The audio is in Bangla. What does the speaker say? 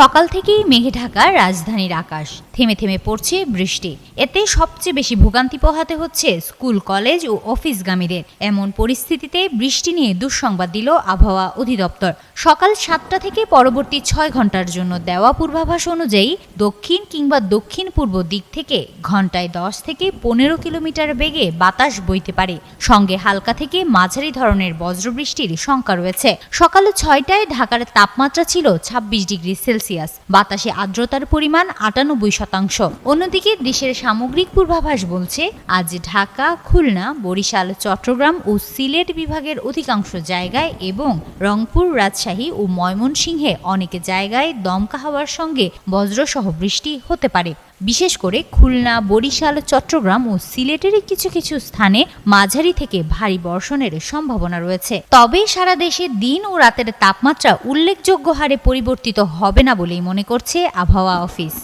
সকাল থেকেই মেঘে ঢাকা রাজধানীর আকাশ। থেমে থেমে পড়ছে বৃষ্টি। এতে সবচেয়ে বেশি ভোগান্তি পোহাতে হচ্ছে স্কুল, কলেজ ও অফিসগামীদের। এমন পরিস্থিতিতে বৃষ্টি নিয়ে দুঃসংবাদ দিল আবহাওয়া অধিদপ্তর। সকাল সাতটা থেকে পরবর্তী ছয় ঘণ্টার জন্য দেওয়া পূর্বাভাস অনুযায়ী দক্ষিণ কিংবা দক্ষিণ পূর্ব দিক থেকে ঘন্টায় দশ থেকে পনেরো কিলোমিটার বেগে বাতাস বইতে পারে। সঙ্গে হালকা থেকে মাঝারি ধরনের বজ্রবৃষ্টির শঙ্কা রয়েছে। সকাল ছয়টায় ঢাকার তাপমাত্রা ছিল ছাব্বিশ ডিগ্রি সেলসিয়াস। বাতাসে আর্দ্রতার পরিমাণ আটানব্বই শতাংশ। অন্যদিকে দেশের সামগ্রিক পূর্বাভাস বলছে, আজ ঢাকা, খুলনা, বরিশাল, চট্টগ্রাম ও সিলেট বিভাগের অধিকাংশ জায়গায় এবং রংপুর, রাজশাহী ও ময়মনসিংহে অনেক জায়গায় দমকা হওয়ার সঙ্গে বজ্রসহ বৃষ্টি হতে পারে। বিশেষ করে খুলনা, বরিশাল, চট্টগ্রাম ও সিলেটের কিছু কিছু স্থানে মাঝারি থেকে ভারী বর্ষণের সম্ভাবনা রয়েছে। তবে সারা দেশে দিন ও রাতের তাপমাত্রা উল্লেখযোগ্য হারে পরিবর্তিত হবে না বলেই মনে করছে আবহাওয়া অফিস।